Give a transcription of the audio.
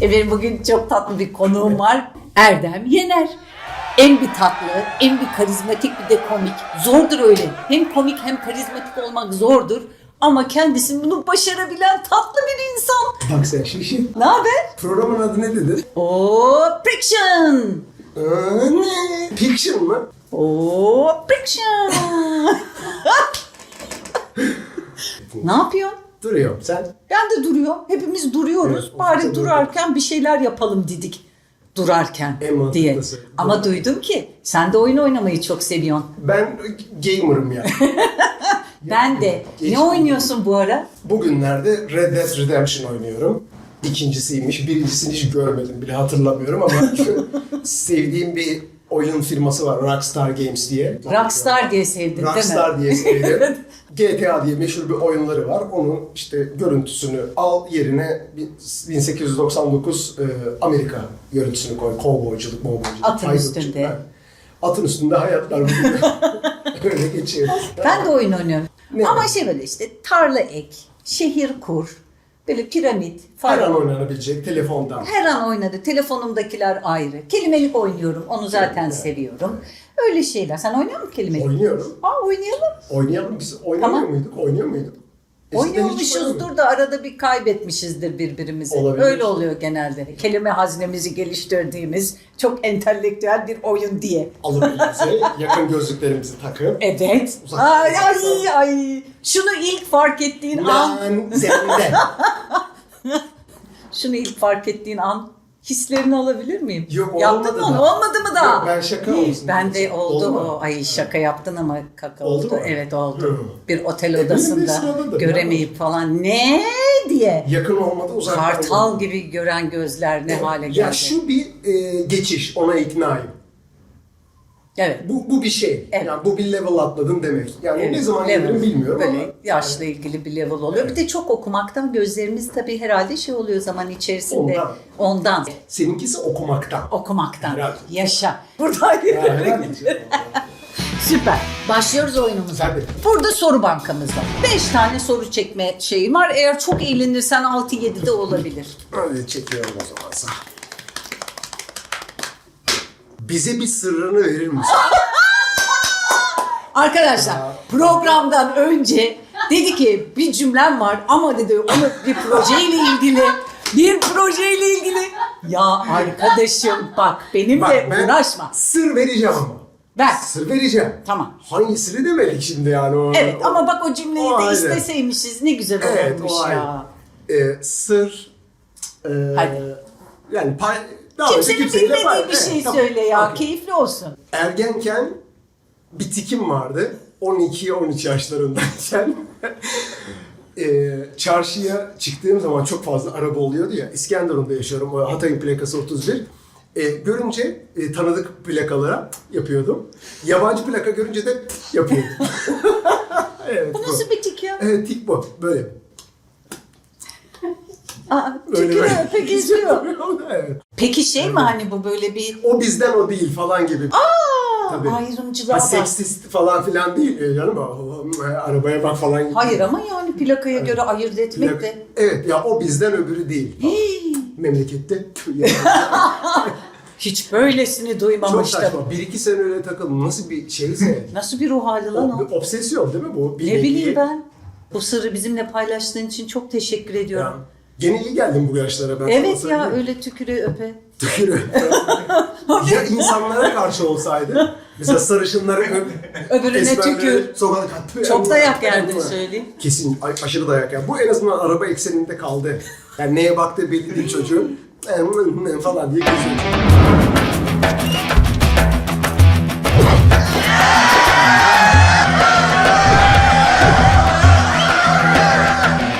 Efendim bugün çok tatlı bir konuğum var. Erdem Yener. En bir tatlı, en bir karizmatik bir de komik. Zordur öyle. Hem komik hem karizmatik olmak zordur. Ama kendisi bunu başarabilen tatlı bir insan. Bak sen şişin. Ne haber? Programın adı ne dedin? Oo, Friction. Ee, ne? Fiction mı? Oo, Friction. ne yapıyorsun? Duruyorum sen. Ben de duruyorum. Hepimiz duruyoruz. Evet, Bari durarken bir şeyler yapalım dedik. Durarken En mantıklısı. diye. Ama duydum ki sen de oyun oynamayı çok seviyorsun. Ben gamer'ım ya. Ben de. Geç- Ne oynuyorsun bu ara? Bugünlerde Red Dead Redemption oynuyorum. İkincisiymiş. Birincisini hiç görmedim bile hatırlamıyorum ama sevdiğim bir oyun firması var Rockstar Games diye. Rockstar diye sevdin değil mi? Rockstar diye sevdim. GTA diye meşhur bir oyunları var. Onun işte görüntüsünü al yerine 1899 e, Amerika görüntüsünü koy. Kovboyculuk, movboyculuk. Atın üstünde. Ha. Atın üstünde hayatlar. Öyle geçiyor. Ben de oyun oynuyorum. Ne Ama var? şey böyle işte tarla ek, şehir kur, böyle piramit Her an falan. oynanabilecek telefondan. Her an oynadı. Telefonumdakiler ayrı. Kelimelik oynuyorum. Onu zaten seviyorum. Öyle şeyler. Sen oynuyor musun kelimelik? Oynuyorum. Aa oynayalım. Oynayalım. Biz oynamıyor Tamam. muyduk? Oynuyor muyduk? Oynamıyorduk. Oynuyormuşuzdur da arada bir kaybetmişizdir birbirimizi. Olabilir. Öyle oluyor genelde. Kelime haznemizi geliştirdiğimiz çok entelektüel bir oyun diye. Alıp elimize yakın gözlüklerimizi takıp. Evet. Uzak- Ay ay ay. Şunu ilk fark ettiğin an, Lan sende. şunu ilk fark ettiğin an hislerini alabilir miyim? Yok, Yaptın olmadı mı onu? Da. Ben şaka olsun Ben de oldu, o. Ay şaka yaptın ama kaka oldu. Oldu mu? Evet oldu. Hı. Bir otel E, odasında göremeyip falan ne diye. Yakın olmadı uzaktan. Kartal olmadı. gibi gören gözler ne hale geldi. Ya şu bir e, geçiş, ona iknayım. Evet. Bu, bu bir şey. Evet. Yani bu bir level atladın demek. Yani Evet, ne zaman level. gelirim bilmiyorum Böyle ama. yaşla ilgili bir level oluyor. Bir de çok okumaktan gözlerimiz tabii herhalde şey oluyor zaman içerisinde. Ondan. Ondan. Seninkisi okumaktan. Okumaktan. Herhalde. Yaşa. Buradan Ya, herhalde. Süper. Başlıyoruz oyunumuza. Tabii. Burada soru bankamız var. 5 tane soru çekme şeyim var. Eğer çok eğlenirsen 6-7 de olabilir. Öyle çekiyorum o zaman sana. Bize bir sırrını verir misin? Arkadaşlar programdan önce dedi ki bir cümlem var ama dedi onu bir projeyle ilgili bir projeyle ilgili ya arkadaşım bak benimle ben uğraşma. sır vereceğim ama. Ver. Sır vereceğim. Tamam. Hangisini demedik şimdi yani o. Evet ama bak o cümleyi O de ayrı. isteseymişiz ne güzel Evet olurmuş o ayrı. ya. Ee, sır. E, Hadi. Yani pay, daha Kimsenin kimseyle bilmediği bir şey tamam. söyle ya. Okey. Keyifli olsun. Ergenken bir tikim vardı. 12-13 yaşlarındayken. Eee çarşıya çıktığım zaman çok fazla araba oluyordu ya. İskenderun'da yaşıyorum. Hatay'ın plakası 31. Eee, görünce e, tanıdık plakalara yapıyordum. Yabancı plaka görünce de yapıyordum. evet, Bu nasıl bir tik ya? Evet tik bu. Böyle. Aa, Böyle tükürüyor, böyle. peki izliyor. evet. Peki şey mi hani bu böyle bir O bizden o değil falan gibi. Aa, Tabii. ayrımcılığa Ha, bak. seksist falan filan değil e, canım. O- Arabaya bak falan gibi. Hayır ama yani plakaya göre ayırt etmek Plak- de. Evet ya o bizden öbürü değil. Hii, Memlekette tüh ya. hiç böylesini çok duymamıştım. saçma. Bir iki sene öyle takıldım. Nasıl bir şeyse. Nasıl bir ruh hali lan o, o? bir obsesyon değil mi bu? Bir Ne bileyim ben. Bu sırrı bizimle paylaştığın için çok teşekkür Ya, ediyorum. Gene iyi geldim bu yaşlara ben sana evet ya söyleyeyim. öyle tükürüğü öpe. Tükürü. ya insanlara karşı olsaydı. Mesela sarışınları öp. Öbürüne tükür. Sokağa kat. Çok dayak yerdin söyleyeyim. Kesin aşırı dayak yer. Bu en azından araba ekseninde kaldı. Yani neye baktığı belli değil çocuğun. falan diye geziyor.